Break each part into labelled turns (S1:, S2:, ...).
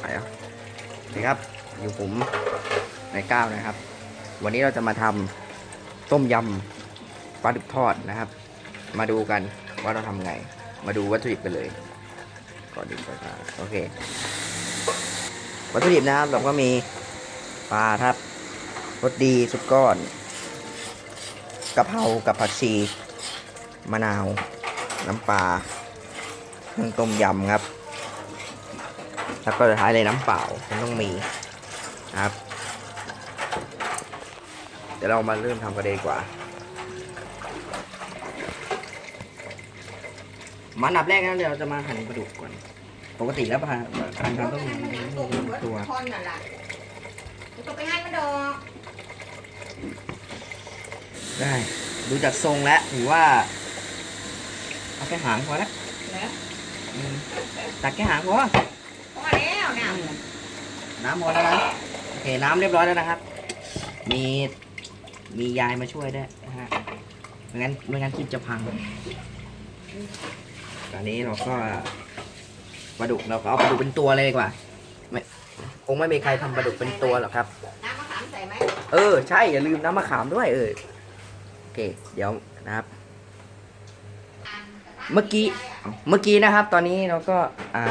S1: ไปแล้วสวัสดีครับ อยู่ผมในก้าวนะครับ วันนี้เราจะมาทำต้มยำปลาดุกทอดนะครับ มาดูกันว่าเราทำไง มาดูวัตถุดิบกันเลย ก่อนดีกว่าโอเค วัตถุดิบนะครับเราก็มีปลาครับรสดีสุดก้อนกะเพรากับผักชีมะนาว น้ำปลาเครื่องต้มยำครับ แล้วก็สุดท้ายเลยน้ำเปล่ามันต้องมีนะครับ เดี๋ยวเรามาเริ่มทำกันเลยดีกว่ามาอันดับแรกนะเดี๋ยวเราจะมาหั่นปลาดุกก่อน ปกติแล้วปลาการทำต้องมีตัว
S2: ทอนน่ะล่ะมันก็ไปให้มันดอก
S1: ได้ดูจากทรงแล้วถือว่า เอาแค่หางพอละ
S2: นะ
S1: อืมตักแค่หางพอ
S2: พอ แล้วนะ
S1: น้ำพอแล้วนะโอเคน้ำเรียบร้อยแล้วนะครับ มีมียายมาช่วยด้วยนะฮะไม่งั้นไม่งั้นคลิปจะพังตอนนี้เราก็ปลาดุกเราก็เอาปลาดุกเป็นตัวเลยดีกว่าไม่คงไม่มีใครทำปลาดุกเป็นตัวหรอกครับ
S2: น้ำมะขามใส่ไหม
S1: เออใช่อย่าลืมน้ำมะขามด้วยเออโอเค เดี๋ยวนะครับ เมื่อกี้เมื่อกี้นะครับ ตอนนี้เราก็อ่า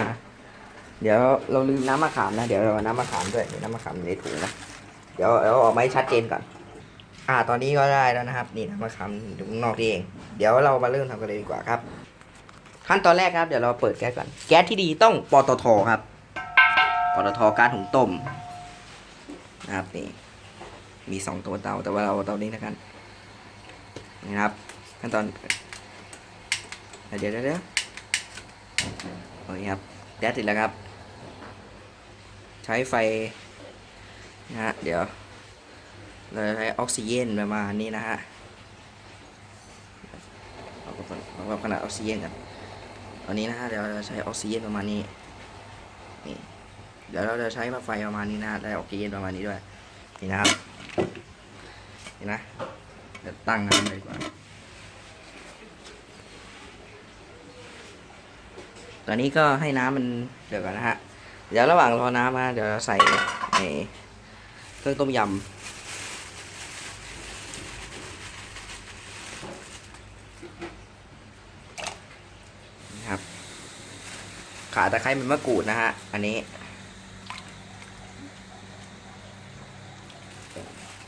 S1: เดี๋ยวเราลืมน้ำมะขามนะ เดี๋ยวเราเอาน้ำมะขามด้วยน้ำมะขามในถุงนะ เดี๋ยวเราออกมาให้ชัดเจนก่อน อ่า ตอนนี้ก็ได้แล้วนะครับ นี่น้ำมะขามอยู่ข้างนอกนี่เอง เดี๋ยวเรามาเริ่มทำกันเลยดีกว่าครับ ขั้นตอนแรกครับ เดี๋ยวเราเปิดแก๊สก่อน แก๊สที่ดีต้องปตทครับ ปตทกาซหุงต้มนะครับนี่ มีสองตัวเตา แต่ว่าเราเตานี้แล้วกันนะครับ ขั้นตอน เดี๋ยวเดี๋ยวเดี๋ยวโอเคครับแดดติดแล้วครับ ใช้ไฟนะฮะเดี๋ยวเราจะใช้ออกซิเจนประมาณนี้นะฮะเอาก่อนเอาแบขนาดออกซิเจนกันตอนนี้นะฮะเดี๋ยวเราจะใช้ออกซิเจนประมาณนี้นี่เดี๋ยวเราจะใช้ไฟประมาณนี้นะฮะได้ออกซิเจนประมาณนี้ด้วยนี่นะครับนี่นะเดี๋ยวตั้งน้ำเลยดีกว่าตอนนี้ก็ให้น้ำมันเดือดก่อนนะฮะ เดี๋ยวระหว่างรอน้ำมาเดี๋ยวเราใส่ในเครื่องต้มยำนะครับ ขาตะไคร้เป็นมะกรูดนะฮะ อันนี้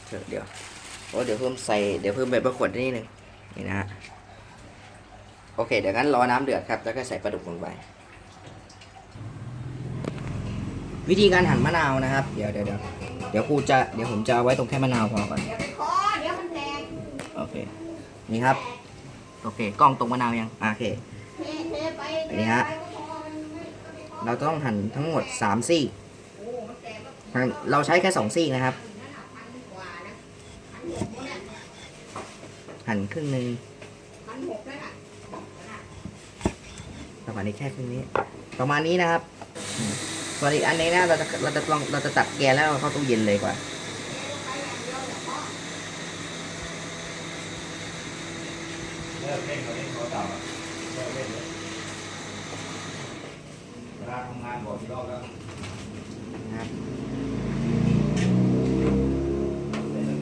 S1: เดี๋ยวเดี๋ยวโอ้เดี๋ยวเพิ่มใส่ เดี๋ยวเพิ่มแบบประขวดนิดนึงนี่นะฮะ โอเค เดี๋ยวงั้นรอน้ำเดือดครับ แล้วก็ใส่ปลาดุกลงไป วิธีการหั่นมะนาวนะครับ เดี๋ยวเดี๋ยวเดี๋ยวเดี๋ยวครูจะเดี๋ยวผมจะเอาไว้ตรงแค่มะนาวพอก่อน
S2: เดี๋ยวไปคอเดี๋ยวมันแตก
S1: โอเคนี่ครับโอเคกล้องตรงมะนาวยังโอเคอันนี้ฮะเราต้องหั่นทั้งหมด3ซี่
S2: โอ้มันแตกแล้ว
S1: หั่เราใช้แค่2ซี่นะครับ
S2: หั่น
S1: ครึ่งหนึ่งประมาณนี้แค่ครึ่งนี้ ประมาณนี้นะครับ ส่วนอีกอันนี้นะเราจะเราจะลองเราจะตัดแกนแล้วเข้าตู้เย็นเลยกว่า
S3: เลิกเล่นเขาเล่นเขาต่าเลิกเล่นเลยเวลาทำงานบอกกี่รอบแล้ว
S1: นะครับ
S3: เล่นเรื่อน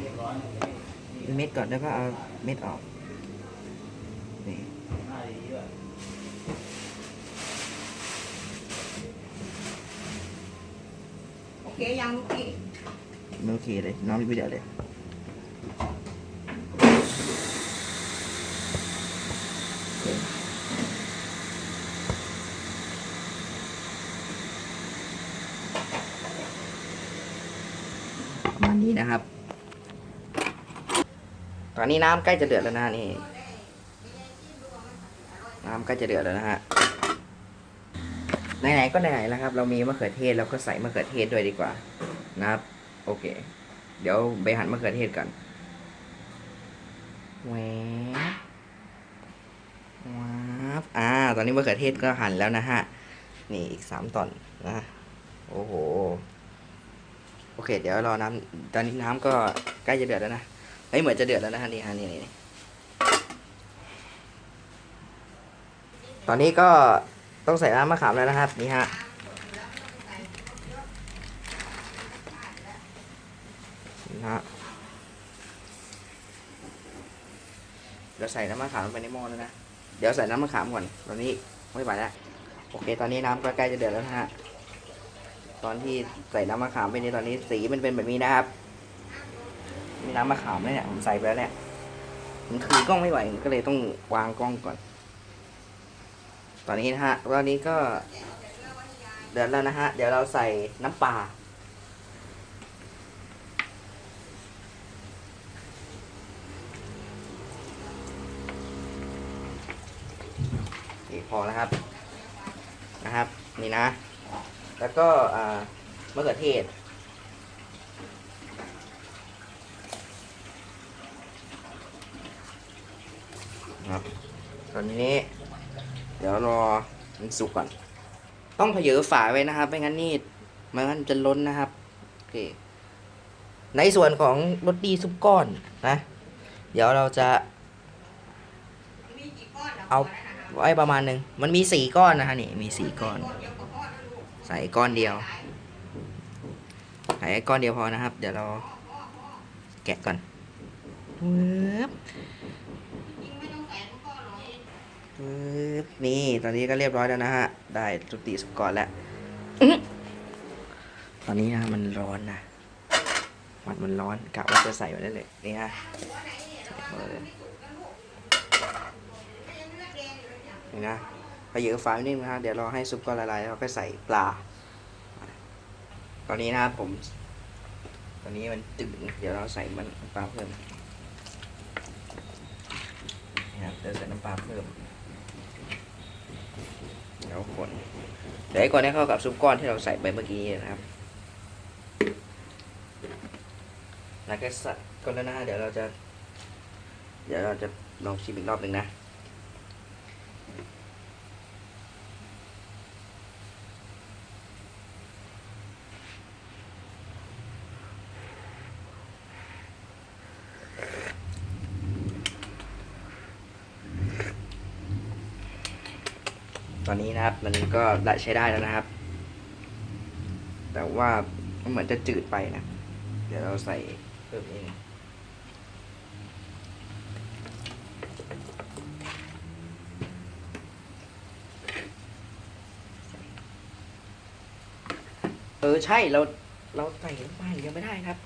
S3: เรียบร้อย
S1: เม็ดก่อนแล้วก็เอาเม็ดออก นี่
S3: หน้าดีด้วย
S2: โอ เคยังลูกพี่
S1: ไม่โอเคเลย น้องมีเดียวเลยประมาณนี้นะครับ ตอนนี้น้ำใกล้จะเดือดแล้วนะนี่ น้ำใกล้จะเดือดแล้วนะฮะ ไหนๆก็ไหนๆแล้วครับ เรามีมะเขือเทศเราก็ใส่มะเขือเทศด้วยดีกว่า นะครับ โอเค เดี๋ยวไปหั่นมะเขือเทศก่อนแหวว้าบอ่า ตอนนี้มะเขือเทศก็หั่นแล้วนะฮะ นี่อีกสามตอนนะ โอ้โห โอเค เดี๋ยวรอน้ำตอนนี้น้ำก็ใกล้จะเดือดแล้วนะเฮ้ยเหมือนจะเดือดแล้วนะฮะนี่ฮะนี่นี่ตอนนี้ก็ ต้องใส่น้ำมะขามแล้วนะครับ นี่ฮะนี่ฮะเราใส่น้ำมะขามลงไปในหม้อแล้วนะเดี๋ยวใส่น้ำมะขามก่อนตอนนี้ไม่ไหวแล้วโอเค ตอนนี้น้ำก็ใกล้จะเดือดแล้วนะฮะตอนที่ใส่น้ำมะขามไปในตอนนี้สีมันเป็นแบบนี้นะครับ มีน้ำมะขามเลยเนี่ยผมใส่ไปแล้วเนี่ยผมถือกล้องไม่ไหวก็เลยต้องวางกล้องก่อน ตอนนี้นะฮะตอนนี้ก็เดือดแล้วนะฮะ เดี๋ยวเราใส่น้ำปลานี่พอแล้วครับนะครับ นี่นะ แล้วก็มะเขือเทศครับตอนนี้ เดี๋ยวรอมันสุกก่อน ต้องเผยฝาไว้นะครับ ไม่งั้นนี่ไม่งั้นจะล้นนะครับโอเคในส่วนของรสดีซุปก้อนนะ เดี๋ยวเราจะ
S2: มีกี่ก้อนหร
S1: เอาไว้ประมาณหนึ่งมันมีสี่ก้อนนะฮะนี่มีสี่ก้อน
S2: ก้อนเดียวกับก้อนนะลูก
S1: ใส่ก้อนเดียวใส่ก้อนเดียวพอนะครับ เดี๋ยวเราแกะก่อนวืบ
S2: จริงไม่ต้องแสนก้อนหรอก
S1: วืบ นี่ตอนนี้ก็เรียบร้อยแล้วนะฮะ ได้จุติสุกรแล้ว ตอนนี้นะมันร้อนนะมันมันร้อนกะว่าจะใส่ไว้ได้เลยนี่ฮะ
S2: หัวไหนเนี่ยระวัง
S1: เอาเลย
S2: ไม่สุกนะลูกไม่ยังเลยนี่
S1: นี่นะพอเยอะฟ้านิดนึงนะฮะเดี๋ยวรอให้ซุปก้อนละลายแล้วก็ใส่ปลา ตอนนี้นะครับผม ตอนนี้มันตื่นเดี๋ยวเราใส่มันปลาเพิ่มนี่ครับเดี๋ยวใส่น้ำปลาเพิ่ม แล้วคนเดี๋ยวก่อนให้เข้ากับซุปก้อนที่เราใส่ไปเมื่อกี้นะครับแล้วก็ใส่ก่อนแล้วนะเดี๋ยวเราจะ เดี๋ยวเราจะลองชิมอีกรอบหนึ่งนะ ตอ นะครับ มันก็ได้ใช้ได้แล้วนะครับ แต่ว่ามันเหมือนจะจืดไปนะ เดี๋ยวเราใส่เพิ่มเองเออใช่เราเราใส่น้ำปลาอย่างเดียวไม่ได้ครับ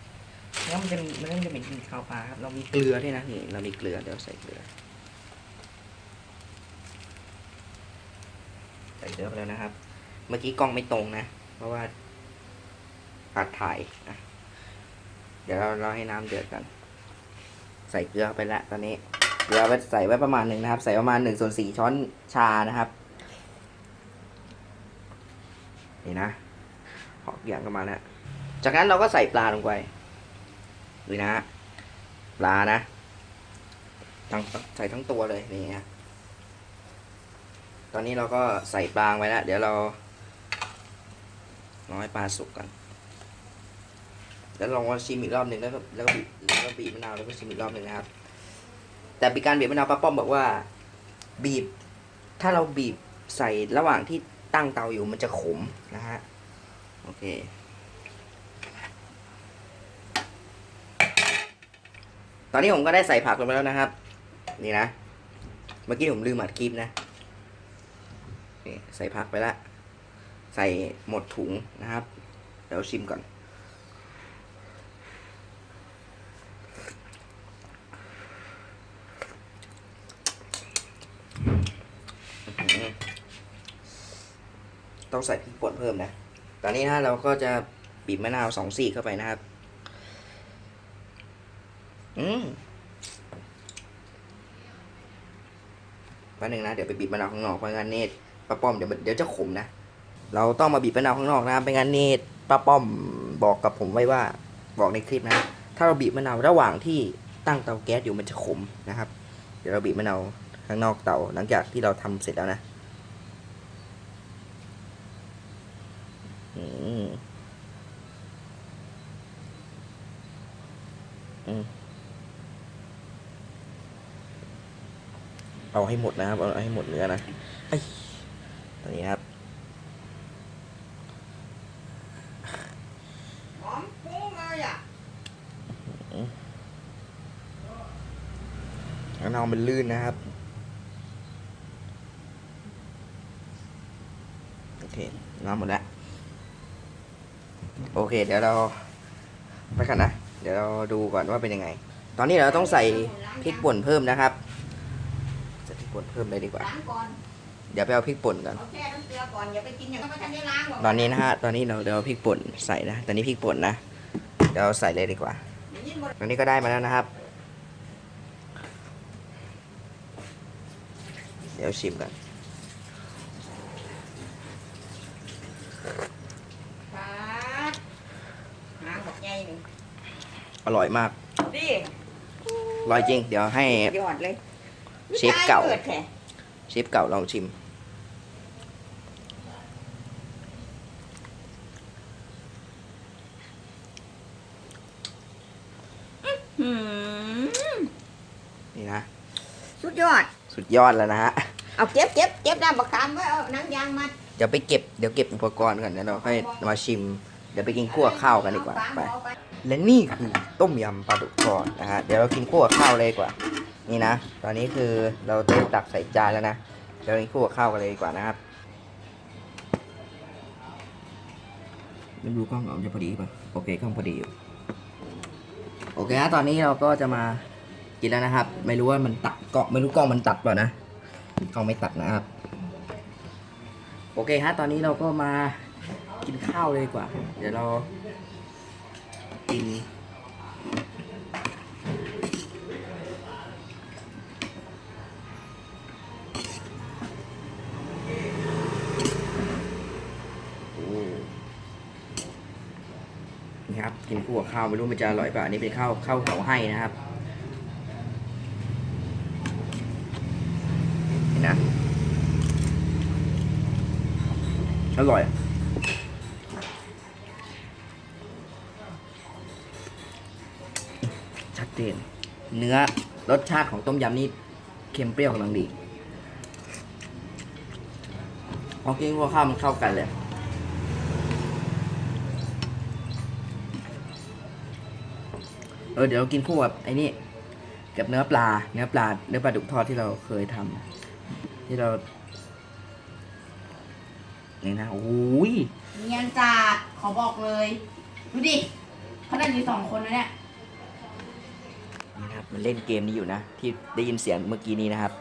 S1: แล้วมันจะมันจะเหม็นกลิ่นคาวปลาครับเรามีเกลือด้วยนะนี่เรามีเกลือเดี๋ยวใส่เกลือ ใส่เกลือไปแล้วนะครับ เมื่อกี้กล้องไม่ตรงนะ เพราะว่าอัดถ่ายนะเดี๋ยวเราเราให้น้ำเดือดกัน ใส่เกลือไปแล้วตอนนี้ เกลือไปใส่ไว้ประมาณหนึ่งนะครับ ใส่ประมาณหนึ่งส่วนสี่ช้อนชานะครับ นี่นะหอกอย่างกันมาแล้วจากนั้นเราก็ใส่ปลาลงไปดูนะ ปลานะทั้งใส่ทั้งตัวเลยนี่ฮะ ตอนนี้เราก็ใส่ปลางไว้แล้วเดี๋ยวเรารอให้ปลาสุกกัน แล้วลองชิมอีกรอบหนึ่งแล้วก็แล้วก็บีบแล้วก็บีบมะนาวแล้วก็ชิมอีกรอบหนึ่งนะครับ แต่ปีการบีบมะนาวป้าป้อมบอกว่า บีบ ถ้าเราบีบใส่ระหว่างที่ตั้งเตาอยู่มันจะขมนะฮะ โอเค ตอนนี้ผมก็ได้ใส่ผักลงไปแล้วนะครับ นี่นะ เมื่อกี้ผมลืมอัดคลิปนะ นี่ใส่ผักไปละ ใส่หมดถุงนะครับ เดี๋ยวชิมก่อน ต้องใส่พริกป่นเพิ่มนะ ตอนนี้นะเราก็จะบีบมะนาวสองซี่เข้าไปนะครับ อืมแป๊บนึงนะ เดี๋ยวไปบีบมะนาวข้างนอกเพราะงั้นเนต ป้าป้อมเดี๋ยวเดี๋ยวจะขมนะ เราต้องมาบีบมะนาวข้างนอกนะไม่งั้นเนตป้าป้อมบอกกับผมไว้ว่าบอกในคลิปนะ ถ้าเราบีบมะนาวระหว่างที่ตั้งเตาแก๊สอยู่มันจะขมนะครับ เดี๋ยวเราบีบมะนาวข้างนอกเตาหลังจากที่เราทำเสร็จแล้วนะอืมอืมเอาให้หมดนะครับ เอาให้หมดเนื้อนะไอ ตัวนี้ครับ
S2: หอมฟุ้งเลยอะ
S1: ข้างนอกมันลื่นนะครับ โอเคน้ำหมดแล้ว โอเค เดี๋ยวเราไปกันนะ เดี๋ยวเราดูก่อนว่าเป็นยังไง ตอนนี้เราต้องใส่พริกป่นเพิ่มนะครับจะพริกป่นเพิ่มเลยดีกว่า เดี๋ยวไปเอาพริกป่นก่อน
S2: เอาแช่น้ำเกลือก่อนอย่าไปกินอย่างนั้นไม่ทันได้ล้างหรอก
S1: ตอนนี้นะฮะตอนนี้เราเดี๋ยวเอาพริกป่นใส่นะตอนนี้พริกป่นนะเดี๋ยวเอาใส่เลยดีกว่า
S2: เดี๋ยวยิ่งหมด
S1: ตอนนี้ก็ได้มาแล้วนะครับ เดี๋ยวชิมกัน
S2: ครับหางบอกใหญ่หนึ่ง
S1: อร่อยมาก
S2: ดิ
S1: อร่อยจริง เดี๋ยวให้
S2: ยอดเลย
S1: เชฟเก่า
S2: ปิดแค่
S1: เชฟเก่าลองชิม
S2: หืม
S1: นี่นะ
S2: สุดยอด
S1: สุดยอดแล้วนะฮะ
S2: เอาเก็บเก็บเก็บน้ำบักขามไว้เอาหนังยางมา
S1: เดี๋ยวไปเก็บ เดี๋ยวเก็บอุปกรณ์ก่อนเดี๋ยวเราค่อยมาชิม เดี๋ยวไปกินคั่วข้าวกันดีกว่าไป และนี่คือต้มยำปลาดุกทอดนะฮะ เดี๋ยวเรากินคั่วข้าวเลยดีกว่า นี่นะ ตอนนี้คือเราได้ตักใส่จานแล้วนะ เดี๋ยวเรากินคั่วข้าวกันเลยดีกว่านะครับไม่รู้กล้องเอาจะพอดีป่ะ โอเคกล้องพอดีอยู่โอเคฮะตอนนี้เราก็จะมากินแล้วนะครับ ไม่รู้ว่ามันตัดกล้องไม่รู้กล้องมันตัดเปล่านะกล้องไม่ตัดนะครับ โอเคฮะตอนนี้เราก็มากินข้าวเลยดีกว่า เดี๋ยวเรากิน กินคู่กับข้าวไม่รู้มันจะอร่อยเปล่าอันนี้เป็นข้าวข้าวเขาให้นะครับนี่นะอร่อยชัดเจนเนื้อรสชาติของต้มยำนี่เค็มเปรี้ยวกำลังดีพอกินกับข้าวมันเข้ากันเลย ออเดี๋ยวเรากินคู่กับไอ้นี่กับเนื้อปลา เนื้อปลา เนื้อปลาดุกทอดที่เราเคยทำที่เรานี่นะโอ้ย
S4: เนียนจัดขอบอกเลยดูดิเขาได้อยู่สองคนนะเนี่ย
S1: นี่นะครับมันเล่นเกมนี้อยู่นะ ที่ได้ยินเสียงเมื่อกี้นี้นะครับ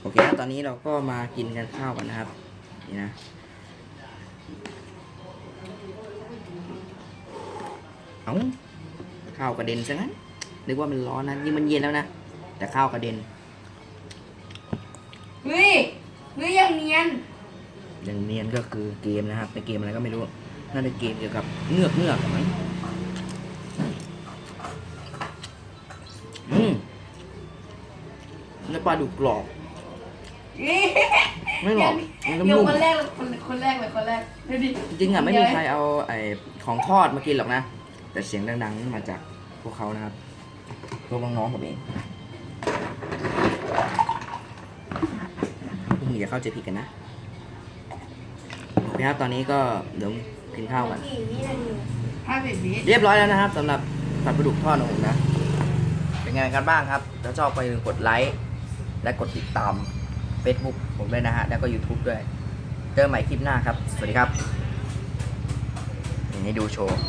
S1: โอเคครับตอนนี้เราก็มากินกันข้าวกันนะครับ นี่นะ เอาข้าวกระเด็นซะงั้นนึกว่ามันร้อนนะนี่มันเย็นแล้วนะแต่ข้าวกระเด็น
S4: เฮ้ยเฮ้ยยังเนียน
S1: อย่างเนียนก็คือเกมนะครับในเกมอะไรก็ไม่รู้น่าจะเกมเกี่ยวกับเงือกเงือกมั้งอืมเนื้อปลาดุกกรอบไม่หรอกมันก็
S4: เดี๋ยว
S1: นุ่ม
S4: คนแรกเลยคนคนแรกเลยคนแรกดูดิ
S1: จริงๆอะไม่มีใครเอาไอ้ของทอดมากินหรอกนะ แต่เสียงดังๆนี่มาจากพวกเขานะครับพวกน้องๆผมเองพวกมึงอย่าเข้าใจผิดกันนะโอเคครับตอนนี้ก็เดี๋ยวกินข้าวกัน
S4: ห้าสิบวิ
S1: เรียบร้อยแล้วนะครับสำหรับผัดปลาดุกทอดของผมนะ เป็นไงกันบ้างครับ ถ้าชอบไปกดไลค์ และกดติดตาม Facebook ผมด้วยนะฮะ แล้วก็ YouTube ด้วย เจอใหม่คลิปหน้าครับ สวัสดีครับนี่ให้ดูโชว์